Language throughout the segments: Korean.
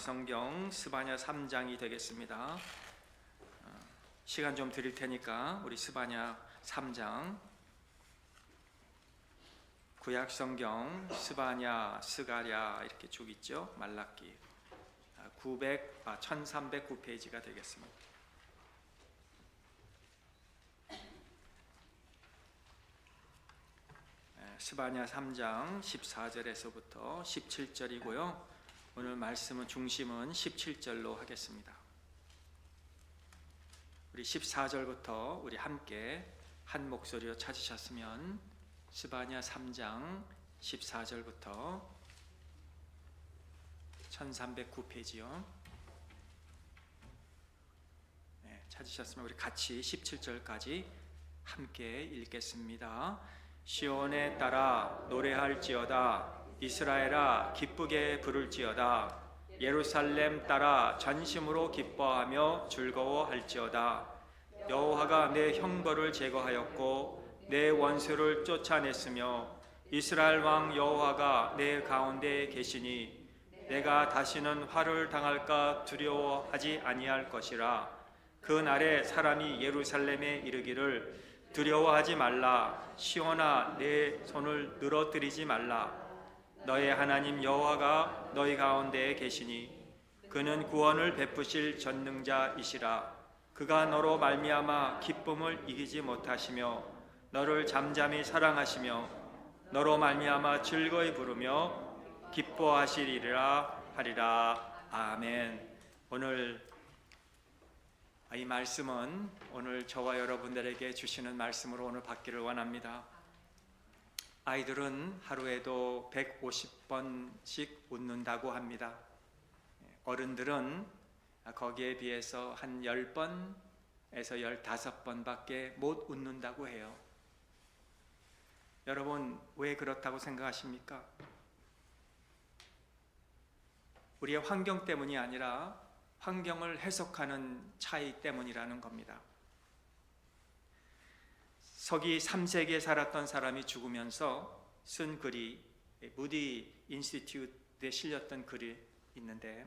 성경 스바냐 3장이 되겠습니다. 어, 시간 좀 드릴 테니까 우리 스바냐 3장 구약 성경 스바냐 스가랴 이렇게 쭉 있죠. 말라기 900 아, 1309페이지가 되겠습니다. 예, 스바냐 3장 14절에서부터 17절이고요. 오늘 말씀은 중심은 17절로 하겠습니다. 우리 14절부터 우리 함께 한 목소리로 찾으셨으면 스바냐 3장 14절부터 1309페이지요. 네, 찾으셨으면 우리 같이 17절까지 함께 읽겠습니다. 시온에 따라 노래할지어다 이스라엘아 기쁘게 부를지어다. 예루살렘 따라 전심으로 기뻐하며 즐거워할지어다. 여호와가 내 형벌을 제거하였고 내 원수를 쫓아냈으며 이스라엘 왕 여호와가 내 가운데 계시니 내가 다시는 화를 당할까 두려워하지 아니할 것이라. 그 날에 사람이 예루살렘에 이르기를 두려워하지 말라. 시온아 내 손을 늘어뜨리지 말라 너의 하나님 여호와가 너희 가운데에 계시니 그는 구원을 베푸실 전능자이시라. 그가 너로 말미암아 기쁨을 이기지 못하시며 너를 잠잠히 사랑하시며 너로 말미암아 즐거이 부르며 기뻐하시리라 하리라. 아멘. 오늘 이 말씀은 오늘 저와 여러분들에게 주시는 말씀으로 오늘 받기를 원합니다. 아이들은 하루에도 150번씩 웃는다고 합니다. 어른들은 거기에 비해서 한 10번에서 15번밖에 못 웃는다고 해요. 여러분, 왜 그렇다고 생각하십니까? 우리의 환경 때문이 아니라 환경을 해석하는 차이 때문이라는 겁니다. 서기 3세기에 살았던 사람이 죽으면서 쓴 글이 무디 인스티튜트에 실렸던 글이 있는데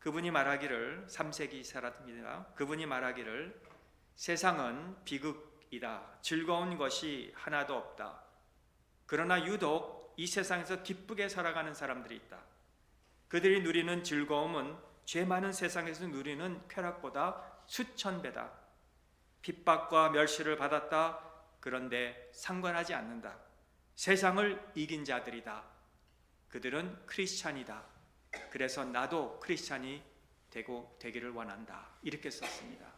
그분이 말하기를 3세기 살았습니다. 그분이 말하기를 세상은 비극이다. 즐거운 것이 하나도 없다. 그러나 유독 이 세상에서 기쁘게 살아가는 사람들이 있다. 그들이 누리는 즐거움은 죄 많은 세상에서 누리는 쾌락보다 수천 배다. 핍박과 멸시를 받았다. 그런데 상관하지 않는다. 세상을 이긴 자들이다. 그들은 크리스찬이다. 그래서 나도 크리스찬이 되고 되기를 원한다. 이렇게 썼습니다.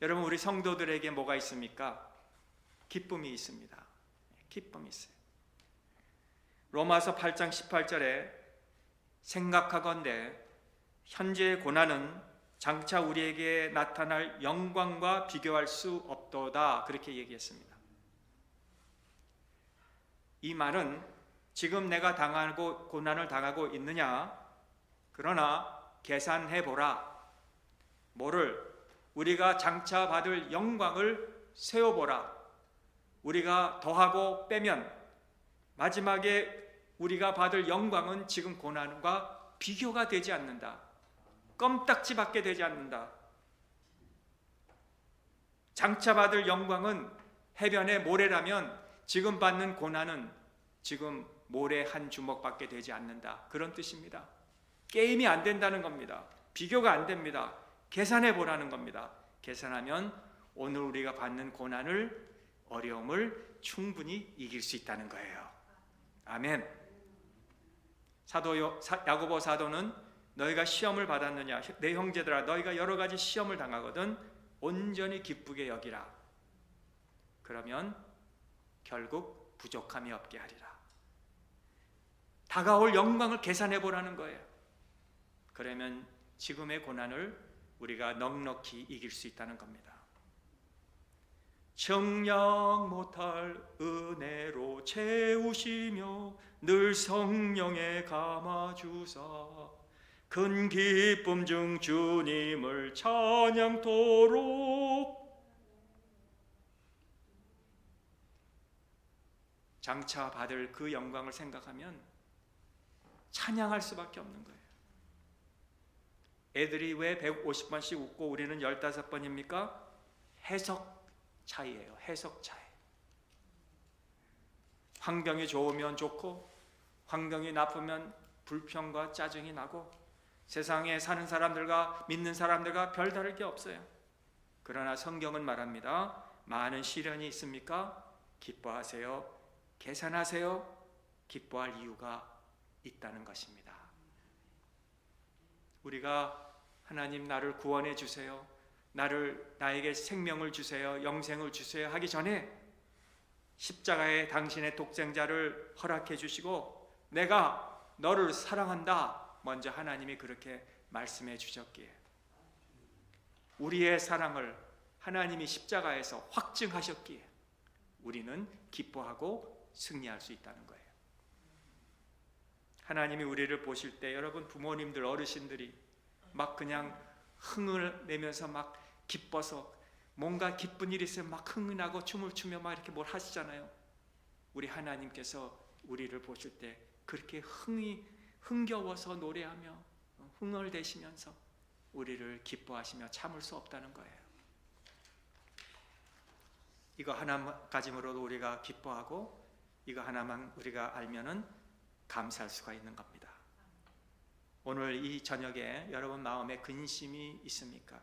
여러분 우리 성도들에게 뭐가 있습니까? 기쁨이 있습니다. 기쁨이 있어요. 로마서 8장 18절에 생각하건대 현재의 고난은 장차 우리에게 나타날 영광과 비교할 수 없도다. 그렇게 얘기했습니다. 이 말은 지금 내가 당하고 고난을 당하고 있느냐? 그러나 계산해 보라. 뭐를? 우리가 장차 받을 영광을 세워 보라. 우리가 더하고 빼면 마지막에 우리가 받을 영광은 지금 고난과 비교가 되지 않는다. 껌딱지 받게 되지 않는다. 장차 받을 영광은 해변의 모래라면 지금 받는 고난은 지금 모래 한 주먹 받게 되지 않는다. 그런 뜻입니다. 게임이 안 된다는 겁니다. 비교가 안 됩니다. 계산해 보라는 겁니다. 계산하면 오늘 우리가 받는 고난을 어려움을 충분히 이길 수 있다는 거예요. 아멘. 사도 야고보 사도는 너희가 시험을 받았느냐? 내 형제들아 너희가 여러 가지 시험을 당하거든 온전히 기쁘게 여기라. 그러면 결국 부족함이 없게 하리라. 다가올 영광을 계산해 보라는 거예요. 그러면 지금의 고난을 우리가 넉넉히 이길 수 있다는 겁니다. 정량 못할 은혜로 채우시며 늘 성령에 감아주사 큰 기쁨 중 주님을 찬양토록 장차 받을 그 영광을 생각하면 찬양할 수밖에 없는 거예요. 애들이 왜 150번씩 웃고 우리는 15번입니까? 해석 차이예요. 해석 차이. 환경이 좋으면 좋고 환경이 나쁘면 불평과 짜증이 나고 세상에 사는 사람들과 믿는 사람들과 별다를 게 없어요. 그러나 성경은 말합니다. 많은 시련이 있습니까? 기뻐하세요. 계산하세요. 기뻐할 이유가 있다는 것입니다. 우리가 하나님 나를 구원해 주세요. 나를 나에게 생명을 주세요. 영생을 주세요 하기 전에 십자가에 당신의 독생자를 허락해 주시고 내가 너를 사랑한다. 먼저 하나님이 그렇게 말씀해 주셨기에 우리의 사랑을 하나님이 십자가에서 확증하셨기에 우리는 기뻐하고 승리할 수 있다는 거예요. 하나님이 우리를 보실 때 여러분 부모님들 어르신들이 막 그냥 흥을 내면서 막 기뻐서 뭔가 기쁜 일이 있으면 막 흥분하고 춤을 추며 막 이렇게 뭘 하시잖아요. 우리 하나님께서 우리를 보실 때 그렇게 흥이 흥겨워서 노래하며 흥을 대시면서 우리를 기뻐하시며 참을 수 없다는 거예요. 이거 하나 가짐으로도 우리가 기뻐하고 이거 하나만 우리가 알면은 감사할 수가 있는 겁니다. 오늘 이 저녁에 여러분 마음에 근심이 있습니까?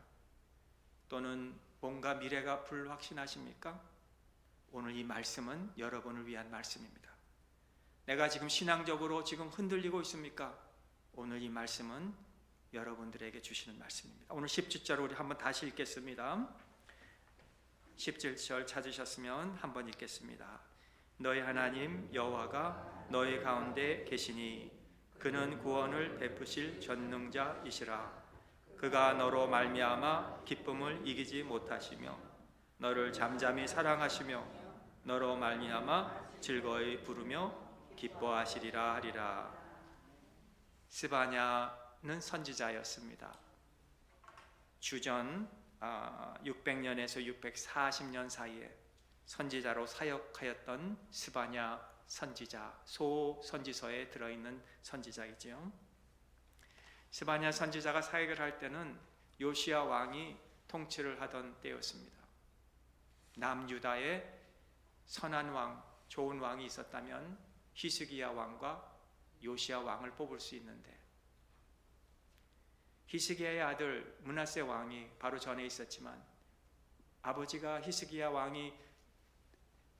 또는 뭔가 미래가 불확신하십니까? 오늘 이 말씀은 여러분을 위한 말씀입니다. 내가 지금 신앙적으로 지금 흔들리고 있습니까? 오늘 이 말씀은 여러분들에게 주시는 말씀입니다. 오늘 10주절 우리 한번 다시 읽겠습니다. 17절 찾으셨으면 한번 읽겠습니다. 너희 하나님 여호와가 너희 가운데 계시니 그는 구원을 베푸실 전능자이시라. 그가 너로 말미암아 기쁨을 이기지 못하시며 너를 잠잠히 사랑하시며 너로 말미암아 즐거이 부르며 기뻐하시리라 하리라. 스바냐는 선지자였습니다. 주전 600년에서 640년 사이에 선지자로 사역하였던 스바냐 선지자 소 선지서에 들어있는 선지자이지요. 스바냐 선지자가 사역을 할 때는 요시아 왕이 통치를 하던 때였습니다. 남유다에 선한 왕, 좋은 왕이 있었다면 히스기야 왕과 요시아 왕을 뽑을 수 있는데 히스기야의 아들 문하세 왕이 바로 전에 있었지만 아버지가 히스기야 왕이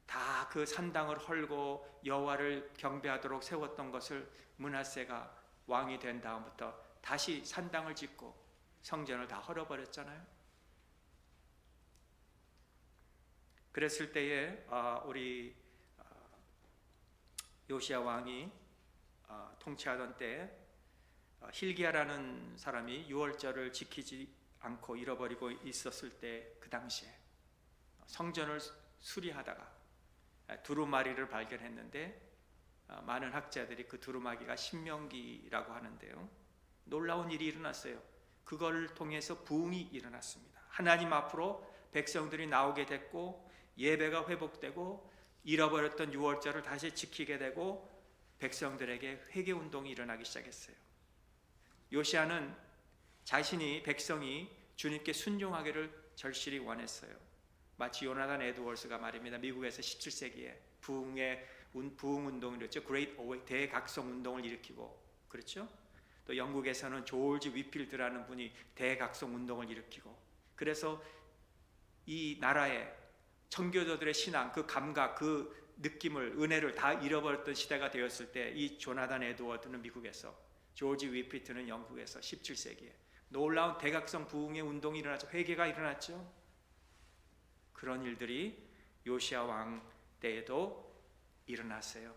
다 그 산당을 헐고 여호와를 경배하도록 세웠던 것을 문하세가 왕이 된 다음부터 다시 산당을 짓고 성전을 다 헐어버렸잖아요. 그랬을 때에 우리 요시아 왕이 통치하던 때 힐기야라는 사람이 유월절을 지키지 않고 잃어버리고 있었을 때 그 당시에 성전을 수리하다가 두루마리를 발견했는데 많은 학자들이 그 두루마기가 신명기라고 하는데요. 놀라운 일이 일어났어요. 그걸 통해서 부흥이 일어났습니다. 하나님 앞으로 백성들이 나오게 됐고 예배가 회복되고 잃어버렸던 유월절을 다시 지키게 되고 백성들에게 회개 운동이 일어나기 시작했어요. 요시아는 자신이 백성이 주님께 순종하기를 절실히 원했어요. 마치 요나단 에드월스가 말입니다. 미국에서 17세기에 부흥의 부흥 운동이었죠. 그레이트 오웨 대각성 운동을 일으키고 그렇죠? 또 영국에서는 조지 위필드라는 분이 대각성 운동을 일으키고 그래서 이 나라의 청교도들의 신앙, 그 감각, 그 느낌을 은혜를 다 잃어버렸던 시대가 되었을 때 이 조나단 에드워드는 미국에서 조지 위피트는 영국에서 17세기에 놀라운 대각성 부흥의 운동이 일어났죠. 회개가 일어났죠. 그런 일들이 요시아 왕 때에도 일어났어요.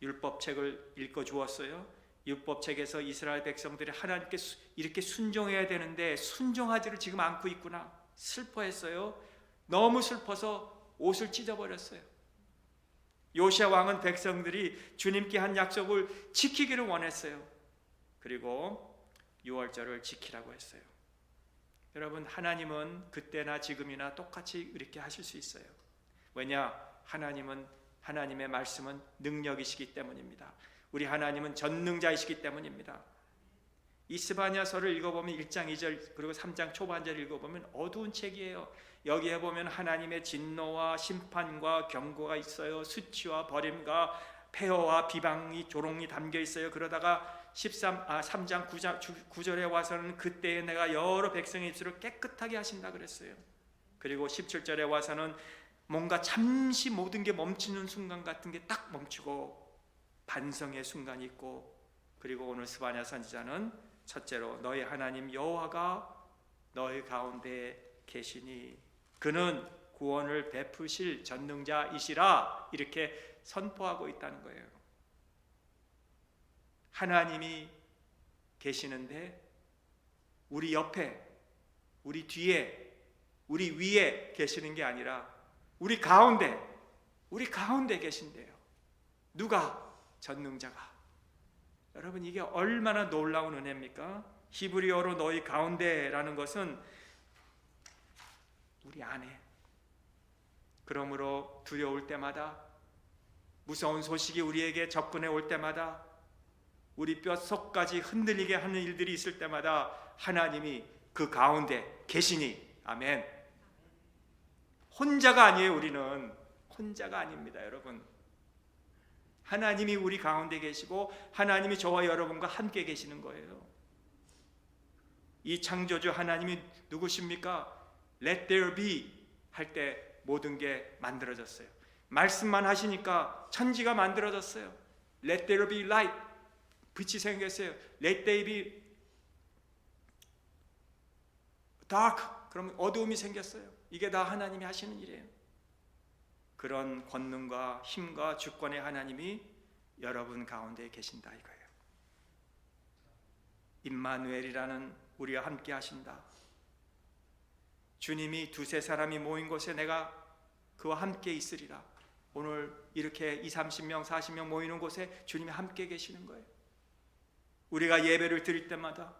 율법책을 읽어 주었어요. 율법책에서 이스라엘 백성들이 하나님께 이렇게 순종해야 되는데 순종하지를 지금 않고 있구나. 슬퍼했어요. 너무 슬퍼서 옷을 찢어버렸어요. 요시아 왕은 백성들이 주님께 한 약속을 지키기를 원했어요. 그리고 6월절을 지키라고 했어요. 여러분 하나님은 그때나 지금이나 똑같이 이렇게 하실 수 있어요. 왜냐? 하나님은 하나님의 말씀은 능력이시기 때문입니다. 우리 하나님은 전능자이시기 때문입니다. 이 스바냐서를 읽어보면 1장 2절 그리고 3장 초반절 읽어보면 어두운 책이에요. 여기에 보면 하나님의 진노와 심판과 경고가 있어요. 수치와 버림과 폐허와 비방이 조롱이 담겨 있어요. 그러다가 13, 아, 3장 9장, 9절에 와서는 그때에 내가 여러 백성의 입술을 깨끗하게 하신다 그랬어요. 그리고 17절에 와서는 뭔가 잠시 모든 게 멈추는 순간 같은 게 딱 멈추고 반성의 순간이 있고 그리고 오늘 스바냐 선지자는 첫째로 너희 하나님 여호와가 너희 가운데 계시니 그는 구원을 베푸실 전능자이시라 이렇게 선포하고 있다는 거예요. 하나님이 계시는데 우리 옆에 우리 뒤에 우리 위에 계시는 게 아니라 우리 가운데 우리 가운데 계신대요. 누가 전능자가 여러분 이게 얼마나 놀라운 은혜입니까? 히브리어로 너희 가운데라는 것은 우리 안에 그러므로 두려울 때마다 무서운 소식이 우리에게 접근해 올 때마다 우리 뼛속까지 흔들리게 하는 일들이 있을 때마다 하나님이 그 가운데 계시니 아멘. 혼자가 아니에요, 우리는. 혼자가 아닙니다, 여러분. 하나님이 우리 가운데 계시고 하나님이 저와 여러분과 함께 계시는 거예요. 이 창조주 하나님이 누구십니까? Let there be 할 때 모든 게 만들어졌어요. 말씀만 하시니까 천지가 만들어졌어요. Let there be light 빛이 생겼어요. Let there be dark 그러면 어두움이 생겼어요. 이게 다 하나님이 하시는 일이에요. 그런 권능과 힘과 주권의 하나님이 여러분 가운데 계신다 이거예요. 임마누엘이라는 우리와 함께 하신다. 주님이 두세 사람이 모인 곳에 내가 그와 함께 있으리라. 오늘 이렇게 2, 30명, 40명 모이는 곳에 주님이 함께 계시는 거예요. 우리가 예배를 드릴 때마다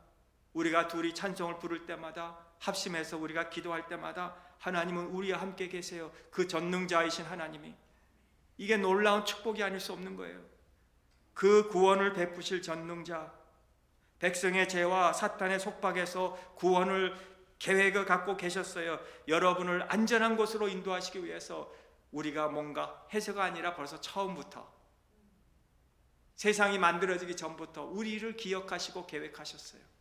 우리가 둘이 찬송을 부를 때마다 합심해서 우리가 기도할 때마다 하나님은 우리와 함께 계세요. 그 전능자이신 하나님이 이게 놀라운 축복이 아닐 수 없는 거예요. 그 구원을 베푸실 전능자 백성의 죄와 사탄의 속박에서 구원을 계획을 갖고 계셨어요. 여러분을 안전한 곳으로 인도하시기 위해서 우리가 뭔가 해서가 아니라 벌써 처음부터 세상이 만들어지기 전부터 우리를 기억하시고 계획하셨어요.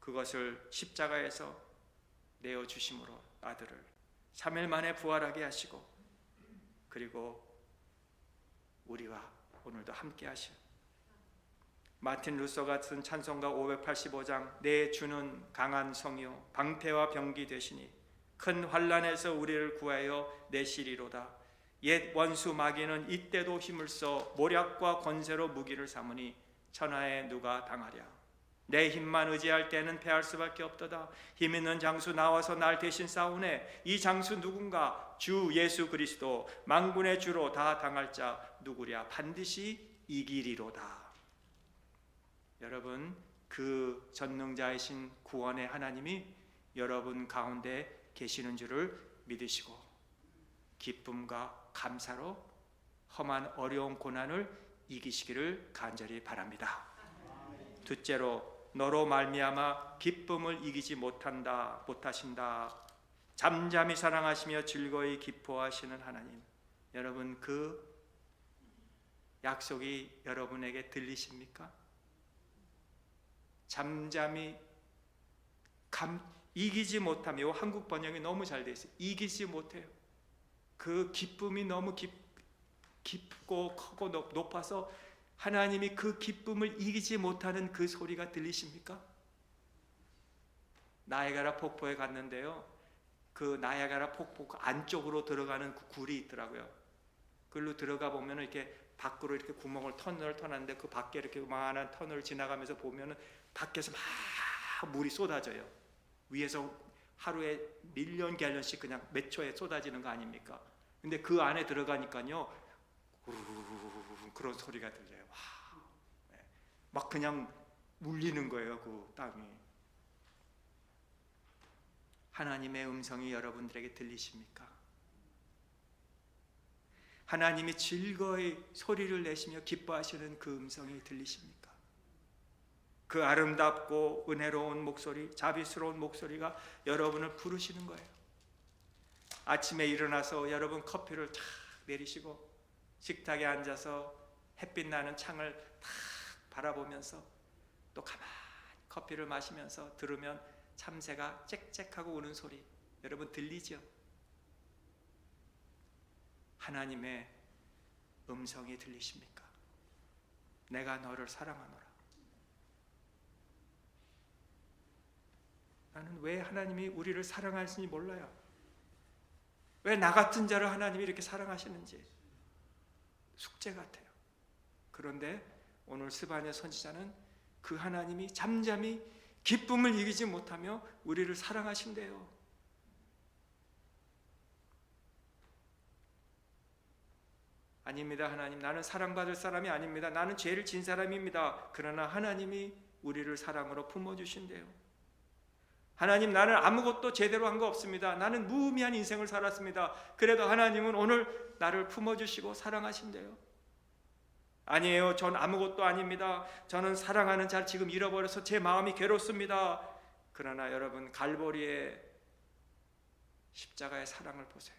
그것을 십자가에서 내어 주심으로 아들을 3일 만에 부활하게 하시고 그리고 우리와 오늘도 함께 하시오. 마틴 루소 같은 찬송가 585장 내 주는 강한 성이요 방패와 병기 되시니 큰 환란에서 우리를 구하여 내시리로다 옛 원수 마귀는 이때도 힘을 써 모략과 권세로 무기를 삼으니 천하에 누가 당하랴 내 힘만 의지할 때는 패할 수밖에 없도다. 힘 있는 장수 나와서 날 대신 싸우네. 이 장수 누군가? 주 예수 그리스도. 만군의 주로 다 당할 자 누구랴? 반드시 이기리로다. 여러분 그 전능자이신 구원의 하나님이 여러분 가운데 계시는 줄을 믿으시고 기쁨과 감사로 험한 어려운 고난을 이기시기를 간절히 바랍니다. 둘째로 너로 말미암아 기쁨을 이기지 못한다 못하신다 잠잠히 사랑하시며 즐거이 기뻐하시는 하나님 여러분 그 약속이 여러분에게 들리십니까? 잠잠히 감, 이기지 못하며 한국 번역이 너무 잘 돼 있어요. 이기지 못해요. 그 기쁨이 너무 깊, 깊고 크고 높- 높아서 하나님이 그 기쁨을 이기지 못하는 그 소리가 들리십니까? 나야가라 폭포에 갔는데요. 그 나야가라 폭포 그 안쪽으로 들어가는 그 굴이 있더라고요. 그걸로 들어가 보면 이렇게 밖으로 이렇게 구멍을 터널을 터놨는데 그 밖에 이렇게 많은 터널을 지나가면서 보면은 밖에서 막 물이 쏟아져요. 위에서 하루에 밀리언 갤런씩 그냥 몇 초에 쏟아지는 거 아닙니까? 근데 그 안에 들어가니까요. 그런 소리가 들려요. 와. 네. 막 그냥 울리는 거예요, 그 땅이. 하나님의 음성이 여러분들에게 들리십니까? 하나님이 즐거이 소리를 내시며 기뻐하시는 그 음성이 들리십니까? 그 아름답고 은혜로운 목소리, 자비스러운 목소리가 여러분을 부르시는 거예요. 아침에 일어나서 여러분 커피를 탁 내리시고 식탁에 앉아서 햇빛 나는 창을 탁 바라보면서 또 가만히 커피를 마시면서 들으면 참새가 짹짹하고 우는 소리 여러분 들리죠? 하나님의 음성이 들리십니까? 내가 너를 사랑하노라. 나는 왜 하나님이 우리를 사랑하시는지 몰라요. 왜 나 같은 자를 하나님이 이렇게 사랑하시는지 숙제 같아요. 그런데 오늘 스바냐 선지자는 그 하나님이 잠잠히 기쁨을 이기지 못하며 우리를 사랑하신대요. 아닙니다, 하나님. 나는 사랑받을 사람이 아닙니다. 나는 죄를 진 사람입니다. 그러나 하나님이 우리를 사랑으로 품어주신대요. 하나님, 나는 아무것도 제대로 한 거 없습니다. 나는 무의미한 인생을 살았습니다. 그래도 하나님은 오늘 나를 품어주시고 사랑하신대요. 아니에요. 전 아무것도 아닙니다. 저는 사랑하는 자 지금 잃어버려서 제 마음이 괴롭습니다. 그러나 여러분 갈보리의 십자가의 사랑을 보세요.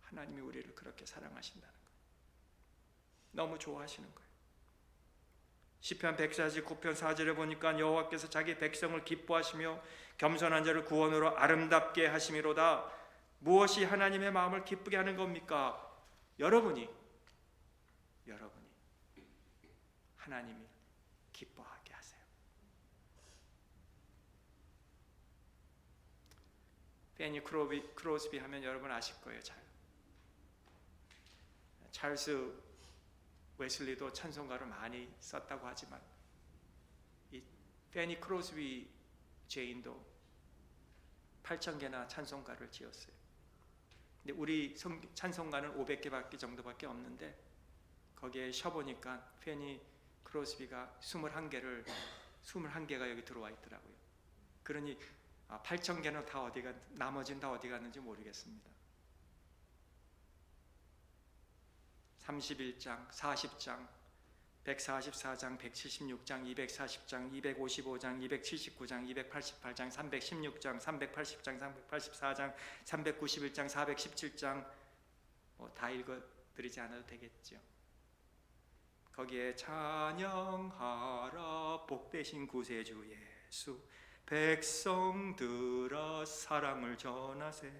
하나님이 우리를 그렇게 사랑하신다는 거예요. 너무 좋아하시는 거예요. 시편 149편 4절에 보니까 여호와께서 자기 백성을 기뻐하시며 겸손한 자를 구원으로 아름답게 하심이로다. 무엇이 하나님의 마음을 기쁘게 하는 겁니까? 여러분이 여러분이 하나님이 기뻐하게 하세요. 페니 크로비, 크로스비 하면 여러분 아실 거예요. 잘. 찰스 웨슬리도 찬송가를 많이 썼다고 하지만 이 페니 크로스비 제인도 8천 개나 찬송가를 지었어요. 근데 우리 성, 찬송가는 500개밖에 정도밖에 없는데 거기에 쉬어보니까 페니 크로스비가 21개를 21개가 여기 들어와 있더라고요. 그러니 8천 개는 다 어디가 나머지는 다 어디 갔는지 모르겠습니다. 31장, 40장, 144장, 176장, 240장, 255장, 279장, 288장, 316장, 380장, 384장, 391장, 417장. 뭐 다 읽어드리지 않아도 되겠죠. 거기에 찬양하라 복되신 구세주 예수. 백성들아 사랑을 전하세.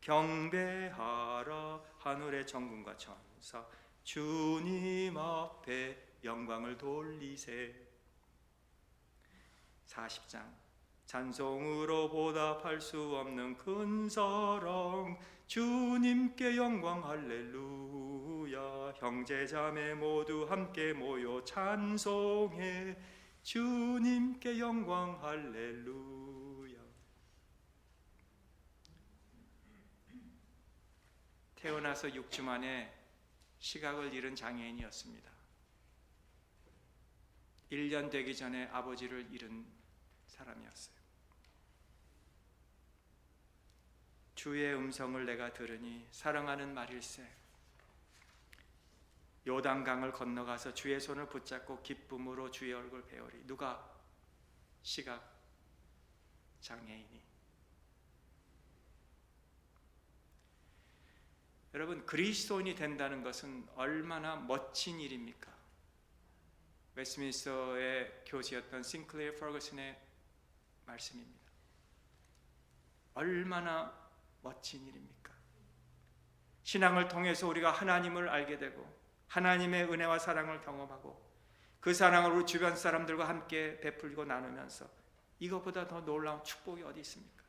경배하라 하늘의 정군과 천 사 주님 앞에 영광을 돌리세. 40장. 찬송으로 보답할 수 없는 큰 사랑 주님께 영광 할렐루야. 형제자매 모두 함께 모여 찬송해. 주님께 영광 할렐루야. 태어나서 6주 만에 시각을 잃은 장애인이었습니다. 1년 되기 전에 아버지를 잃은 사람이었어요. 주의 음성을 내가 들으니 사랑하는 말일세. 요단강을 건너가서 주의 손을 붙잡고 기쁨으로 주의 얼굴 배우리. 누가? 시각 장애인이 여러분 그리스도인이 된다는 것은 얼마나 멋진 일입니까? 웨스민스터의 교수였던 싱클레어 퍼거슨의 말씀입니다. 얼마나 멋진 일입니까? 신앙을 통해서 우리가 하나님을 알게 되고 하나님의 은혜와 사랑을 경험하고 그 사랑을 우리 주변 사람들과 함께 베풀고 나누면서 이것보다 더 놀라운 축복이 어디 있습니까?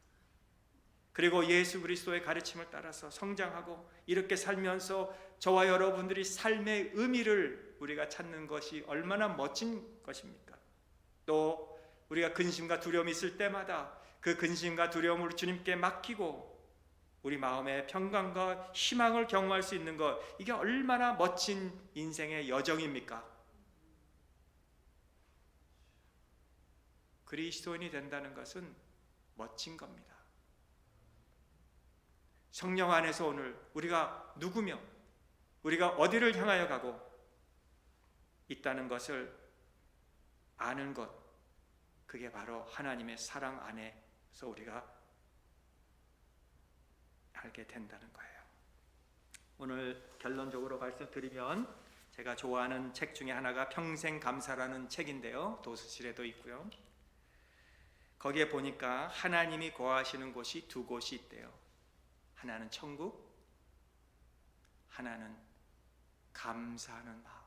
그리고 예수 그리스도의 가르침을 따라서 성장하고 이렇게 살면서 저와 여러분들이 삶의 의미를 우리가 찾는 것이 얼마나 멋진 것입니까? 또 우리가 근심과 두려움이 있을 때마다 그 근심과 두려움을 주님께 맡기고 우리 마음의 평강과 희망을 경험할 수 있는 것 이게 얼마나 멋진 인생의 여정입니까? 그리스도인이 된다는 것은 멋진 겁니다. 성령 안에서 오늘 우리가 누구며 우리가 어디를 향하여 가고 있다는 것을 아는 것 그게 바로 하나님의 사랑 안에서 우리가 알게 된다는 거예요. 오늘 결론적으로 말씀드리면 제가 좋아하는 책 중에 하나가 평생 감사라는 책인데요. 도서실에도 있고요. 거기에 보니까 하나님이 거하시는 곳이 두 곳이 있대요. 하나는 천국, 하나는 감사하는 마음.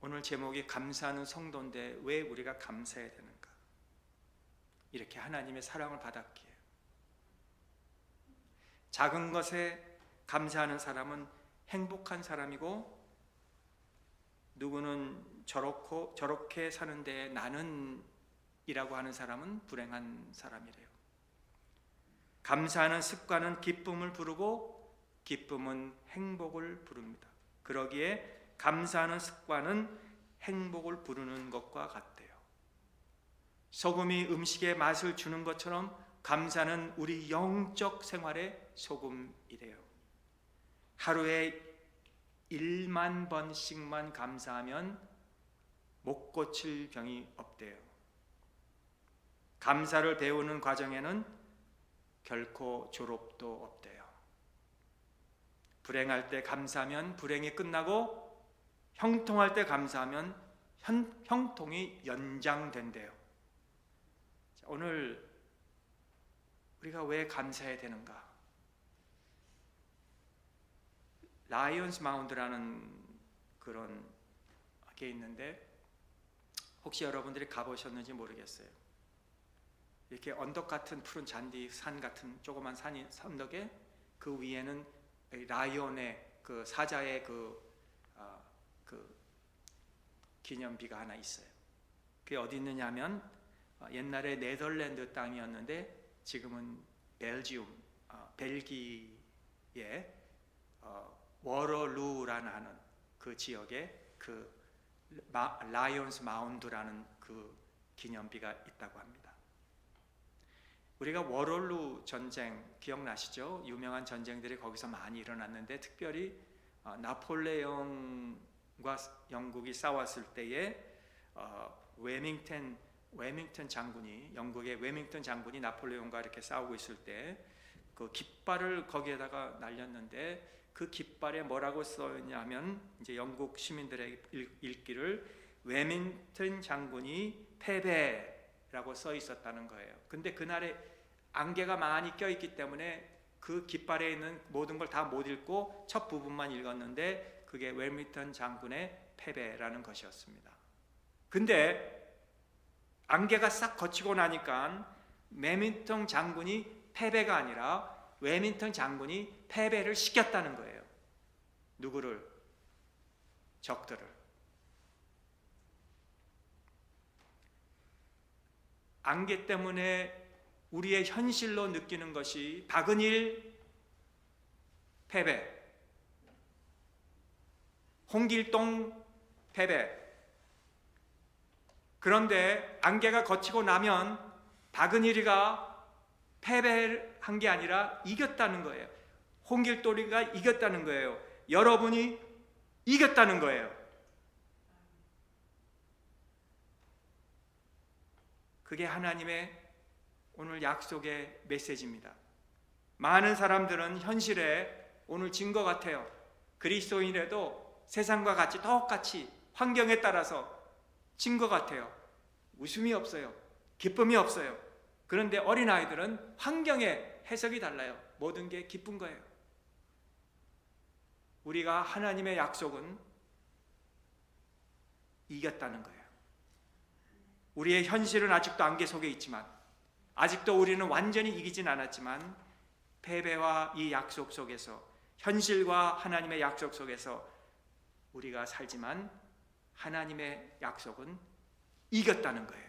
오늘 제목이 감사하는 성도인데 왜 우리가 감사해야 되는가? 이렇게 하나님의 사랑을 받았기에 작은 것에 감사하는 사람은 행복한 사람이고 누구는 저렇고 저렇게 사는데 나는 이라고 하는 사람은 불행한 사람이래요. 감사하는 습관은 기쁨을 부르고 기쁨은 행복을 부릅니다. 그러기에 감사하는 습관은 행복을 부르는 것과 같대요. 소금이 음식에 맛을 주는 것처럼 감사는 우리 영적 생활의 소금이래요. 하루에 1만 번씩만 감사하면 못 고칠 병이 없대요. 감사를 배우는 과정에는 결코 졸업도 없대요. 불행할 때 감사하면 불행이 끝나고 형통할 때 감사하면 형, 형통이 연장된대요. 자, 오늘 우리가 왜 감사해야 되는가? 라이언스 마운드라는 그런 게 있는데 혹시 여러분들이 가보셨는지 모르겠어요. 이렇게 언덕 같은 푸른 잔디 산 같은 조그만 산이 언덕에 그 위에는 라이온의 그 사자의 그, 어, 그 기념비가 하나 있어요. 그게 어디 있느냐면 어, 옛날에 네덜란드 땅이었는데 지금은 벨지움, 어, 벨기에 어, 워러루라는 하는 그 지역에 그 마, 라이온스 마운드라는 그 기념비가 있다고 합니다. 우리가 워럴루 전쟁 기억나시죠? 유명한 전쟁들이 거기서 많이 일어났는데 특별히 어, 나폴레옹과 영국이 싸웠을 때에 어, 웨밍턴 웨밍턴 장군이 영국의 웨밍턴 장군이 나폴레옹과 이렇게 싸우고 있을 때 그 깃발을 거기에다가 날렸는데 그 깃발에 뭐라고 써있냐면 이제 영국 시민들에게 읽기를 웨밍턴 장군이 패배 라고 써 있었다는 거예요. 근데 그날에 안개가 많이 껴 있기 때문에 그 깃발에 있는 모든 걸 다 못 읽고 첫 부분만 읽었는데 그게 웨밍턴 장군의 패배라는 것이었습니다. 근데 안개가 싹 거치고 나니까 웨밍턴 장군이 패배가 아니라 웨밍턴 장군이 패배를 시켰다는 거예요. 누구를? 적들을. 안개 때문에 우리의 현실로 느끼는 것이 박은일 패배, 홍길동 패배. 그런데 안개가 거치고 나면 박은일이가 패배한 게 아니라 이겼다는 거예요. 홍길동이가 이겼다는 거예요. 여러분이 이겼다는 거예요. 그게 하나님의 오늘 약속의 메시지입니다. 많은 사람들은 현실에 오늘 진 것 같아요. 그리스도인에도 세상과 같이 똑같이 환경에 따라서 진 것 같아요. 웃음이 없어요. 기쁨이 없어요. 그런데 어린아이들은 환경에 해석이 달라요. 모든 게 기쁜 거예요. 우리가 하나님의 약속은 이겼다는 거예요. 우리의 현실은 아직도 안개 속에 있지만 아직도 우리는 완전히 이기진 않았지만 패배와 이 약속 속에서 현실과 하나님의 약속 속에서 우리가 살지만 하나님의 약속은 이겼다는 거예요.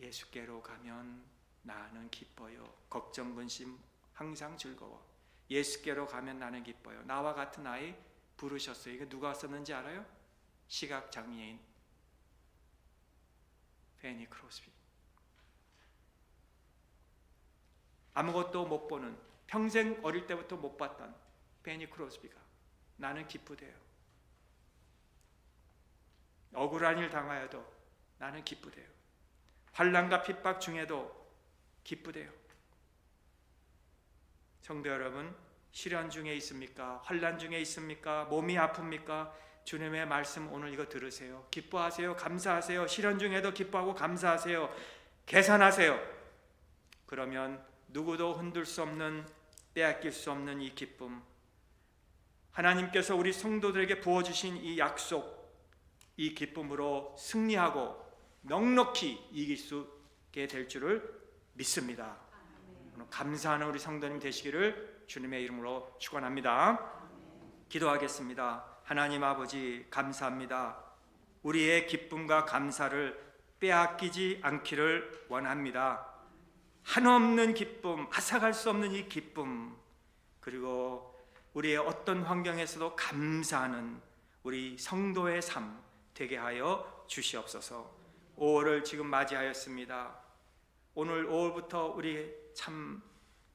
예수께로 가면 나는 기뻐요. 걱정 근심 항상 즐거워. 예수께로 가면 나는 기뻐요. 나와 같은 아이 부르셨어요. 이거 누가 썼는지 알아요? 시각 장애인 페니 크로스비. 아무것도 못 보는 평생 어릴 때부터 못 봤던 베니 크로스비가 나는 기쁘대요. 억울한 일 당하여도 나는 기쁘대요. 환란과 핍박 중에도 기쁘대요. 성도 여러분, 시련 중에 있습니까? 환란 중에 있습니까? 몸이 아픕니까? 주님의 말씀 오늘 이거 들으세요. 기뻐하세요. 감사하세요. 시련 중에도 기뻐하고 감사하세요. 계산하세요. 그러면 누구도 흔들 수 없는 빼앗길 수 없는 이 기쁨 하나님께서 우리 성도들에게 부어 주신 이 약속 이 기쁨으로 승리하고 넉넉히 이길 수 있게 될 줄을 믿습니다. 감사하는 우리 성도님 되시기를 주님의 이름으로 축원합니다. 기도하겠습니다. 하나님 아버지 감사합니다. 우리의 기쁨과 감사를 빼앗기지 않기를 원합니다. 한없는 기쁨, 앗아갈 수 없는 이 기쁨, 그리고 우리의 어떤 환경에서도 감사하는 우리 성도의 삶 되게 하여 주시옵소서. 5월을 지금 맞이하였습니다. 오늘 5월부터 우리 참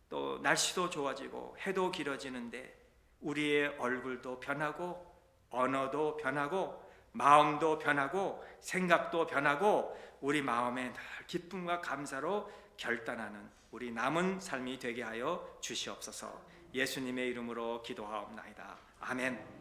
또 날씨도 좋아지고 해도 길어지는데 우리의 얼굴도 변하고 언어도 변하고 마음도 변하고 생각도 변하고 우리 마음에 늘 기쁨과 감사로 결단하는 우리 남은 삶이 되게 하여 주시옵소서. 예수님의 이름으로 기도하옵나이다. 아멘.